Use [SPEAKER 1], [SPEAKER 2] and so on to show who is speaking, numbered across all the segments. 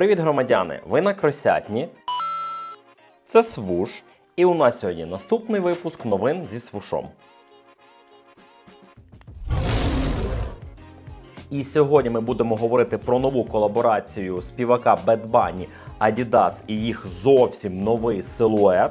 [SPEAKER 1] Привіт, громадяни! Ви на Кросятні. Це Свуш. І у нас сьогодні наступний випуск новин зі Свушом. І сьогодні ми будемо говорити про нову колаборацію співака Bad Bunny, Adidas і їх зовсім новий силует.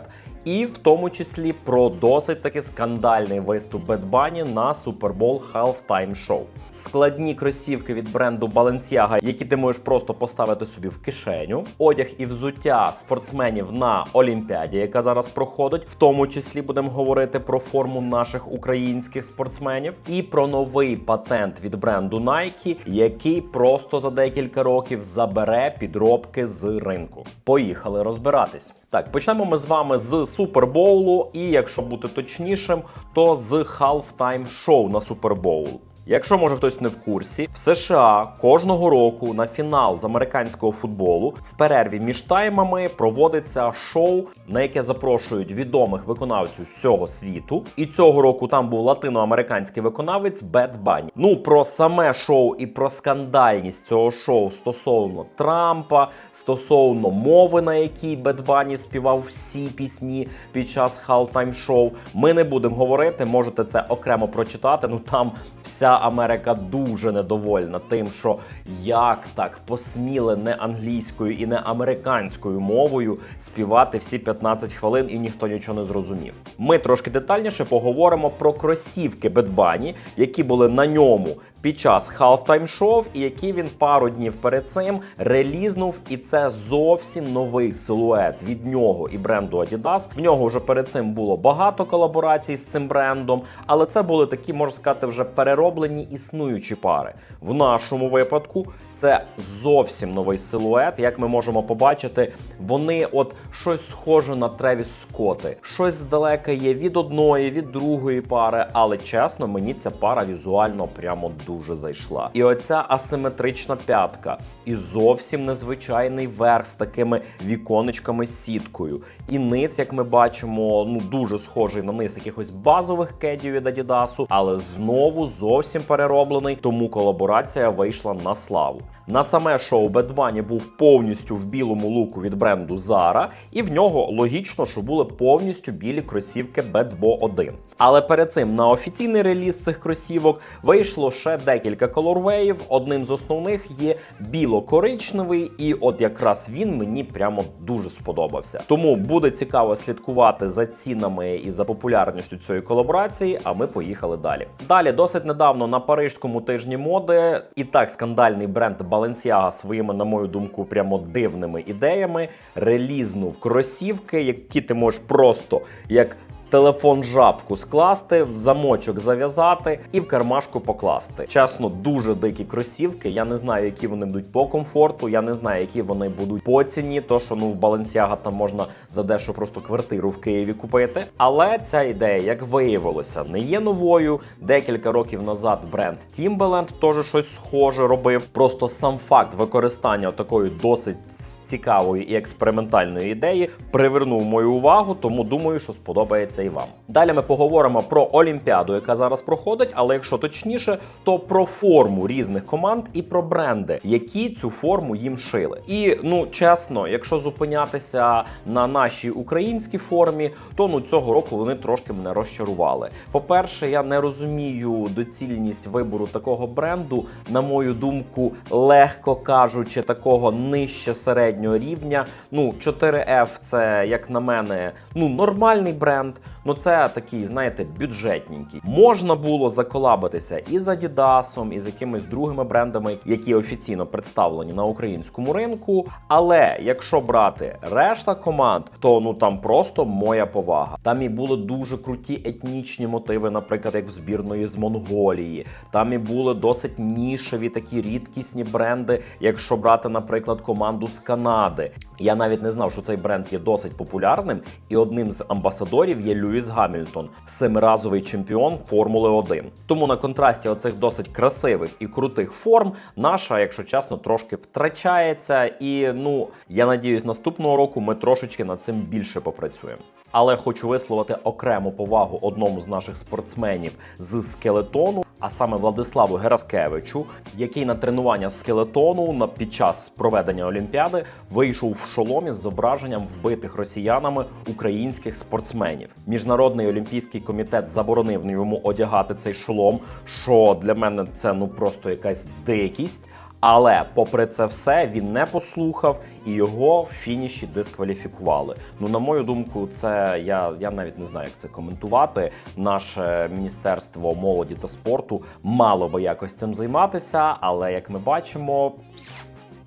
[SPEAKER 1] І в тому числі про досить таки скандальний виступ Bunny на Bowl Halftime Show. Складні кросівки від бренду Balenciaga, які ти можеш просто поставити собі в кишеню. Одяг і взуття спортсменів на Олімпіаді, яка зараз проходить. В тому числі будемо говорити про форму наших українських спортсменів і про новий патент від бренду Nike, який просто за декілька років забере підробки з ринку. Поїхали розбиратись. Так, почнемо ми з вами з Супербоулу, і якщо бути точнішим, то з Halftime Show на Супербоул. Якщо може хтось не в курсі, в США кожного року на фінал з американського футболу в перерві між таймами проводиться шоу, на яке запрошують відомих виконавців всього світу. І цього року там був латиноамериканський виконавець Bad Bunny. Ну про саме шоу і про скандальність цього шоу стосовно Трампа, стосовно мови, на якій Bad Bunny співав всі пісні під час Show, ми не будемо говорити. Можете це окремо прочитати. Ну там вся Америка дуже недовольна тим, що як так посміли не англійською і не американською мовою співати всі 15 хвилин, і ніхто нічого не зрозумів. Ми трошки детальніше поговоримо про кросівки Bunny, які були на ньому під час Halftime Show, і які він пару днів перед цим релізнув. І це зовсім новий силует від нього і бренду Adidas. В нього вже перед цим було багато колаборацій з цим брендом, але це були такі, можна сказати, вже перероблені існуючі пари. В нашому випадку це зовсім новий силует. Як ми можемо побачити, вони от щось схоже на Тревіс Скотти. Щось здалека є від одної, від другої пари, але чесно, мені ця пара візуально прямо дуже зайшла. І оця асиметрична п'ятка, і зовсім незвичайний верх з такими віконечками сіткою. І низ, як ми бачимо, ну дуже схожий на низ якихось базових кедів від Адідасу, але знову зовсім перероблений, тому колаборація вийшла на славу. На саме шоу Bad був повністю в білому луку від бренду Zara, і в нього логічно, що були повністю білі кросівки Bo 1. Але перед цим на офіційний реліз цих кросівок вийшло ще декілька колорвеїв. Одним з основних є біло-коричневий, і от якраз він мені прямо дуже сподобався. Тому буде цікаво слідкувати за цінами і за популярністю цієї колаборації. А ми поїхали далі. Далі досить недавно на парижському тижні моди і так скандальний бренд Balenciaga своїми, на мою думку, прямо дивними ідеями релізнув кросівки, які ти можеш просто як телефон жабку скласти, в замочок зав'язати і в кармашку покласти. Чесно, дуже дикі кросівки. Я не знаю, які вони будуть по комфорту. Я не знаю, які вони будуть по ціні. То що ну в Balenciaga там можна за дещо просто квартиру в Києві купити. Але ця ідея, як виявилося, не є новою. Декілька років назад бренд Timberland теж щось схоже робив. Просто сам факт використання такої досить цікавої і експериментальної ідеї привернув мою увагу, тому думаю, що сподобається і вам. Далі ми поговоримо про Олімпіаду, яка зараз проходить, але якщо точніше, то про форму різних команд і про бренди, які цю форму їм шили. І ну чесно, якщо зупинятися на нашій українській формі, то ну цього року вони трошки мене розчарували. По-перше, я не розумію доцільність вибору такого бренду, на мою думку, легко кажучи, такого нижче середнього рівня. Ну, 4F це, як на мене, ну нормальний бренд. Ну це такий, знаєте, бюджетненький. Можна було заколабитися і з Adidas, і з якимись другими брендами, які офіційно представлені на українському ринку. Але якщо брати решта команд, то ну там просто моя повага. Там і були дуже круті етнічні мотиви, наприклад, як в збірної з Монголії. Там і були досить нішеві такі рідкісні бренди, якщо брати, наприклад, команду з Канади. Я навіть не знав, що цей бренд є досить популярним, і одним з амбасадорів є Льюіс Гамільтон, семиразовий чемпіон Формули 1. Тому на контрасті оцих досить красивих і крутих форм наша, якщо чесно, трошки втрачається. І ну я надіюсь, наступного року ми трошечки над цим більше попрацюємо. Але хочу висловити окрему повагу одному з наших спортсменів з скелетону. А саме Владиславу Гераскевичу, який на тренування з скелетону на під час проведення Олімпіади вийшов в шоломі з зображенням вбитих росіянами українських спортсменів. Міжнародний олімпійський комітет заборонив йому одягати цей шолом. Що для мене це ну просто якась дикість. Але попри це все він не послухав і його в фініші дискваліфікували. Ну на мою думку, це я, я навіть не знаю, як це коментувати. Наше міністерство молоді та спорту мало би якось цим займатися, але як ми бачимо.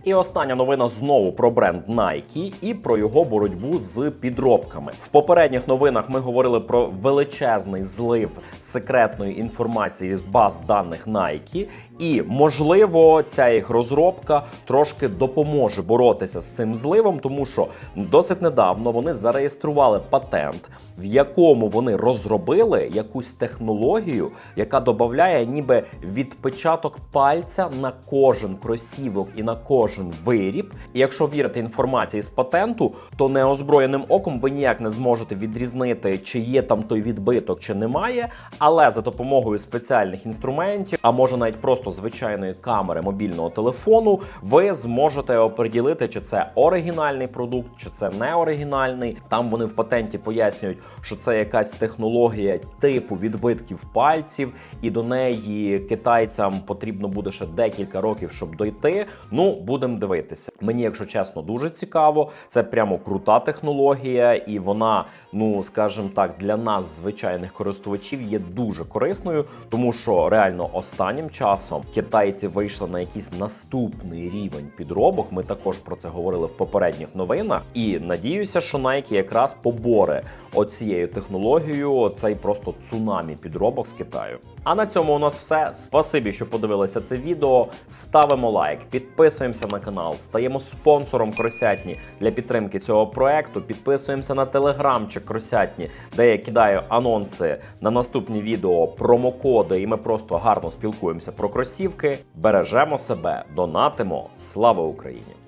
[SPEAKER 1] І остання новина знову про бренд Nike і про його боротьбу з підробками. В попередніх новинах ми говорили про величезний злив секретної інформації з баз даних Nike, і можливо, ця їх розробка трошки допоможе боротися з цим зливом, тому що досить недавно вони зареєстрували патент, в якому вони розробили якусь технологію, яка додає ніби відпечаток пальця на кожен кросівок і на кожен виріб. І якщо вірити інформації з патенту, то неозброєним оком ви ніяк не зможете відрізнити, чи є там той відбиток, чи немає. Але за допомогою спеціальних інструментів, а може навіть просто звичайної камери мобільного телефону, ви зможете оприділити, чи це оригінальний продукт, чи це не оригінальний. Там вони в патенті пояснюють, що це якась технологія типу відбитків пальців, і до неї китайцям потрібно буде ще декілька років, щоб дойти. Ну, будемо дивитися. Мені, якщо чесно, дуже цікаво. Це прямо крута технологія, і вона, ну скажімо так, для нас, звичайних користувачів, є дуже корисною, тому що реально останнім часом китайці вийшли на якийсь наступний рівень підробок. Ми також про це говорили в попередніх новинах. І надіюся, що Nike якраз поборе оцією технологією цей просто цунамі підробок з Китаю. А на цьому у нас все. Спасибі, що подивилися це відео. Ставимо лайк, підписуємося на канал, стаємо спонсором Кросятні для підтримки цього проекту. Підписуємося на телеграмчик Кросятні, де я кидаю анонси на наступні відео, промокоди, і ми просто гарно спілкуємося про кросівки. Бережемо себе, донатимо. Слава Україні!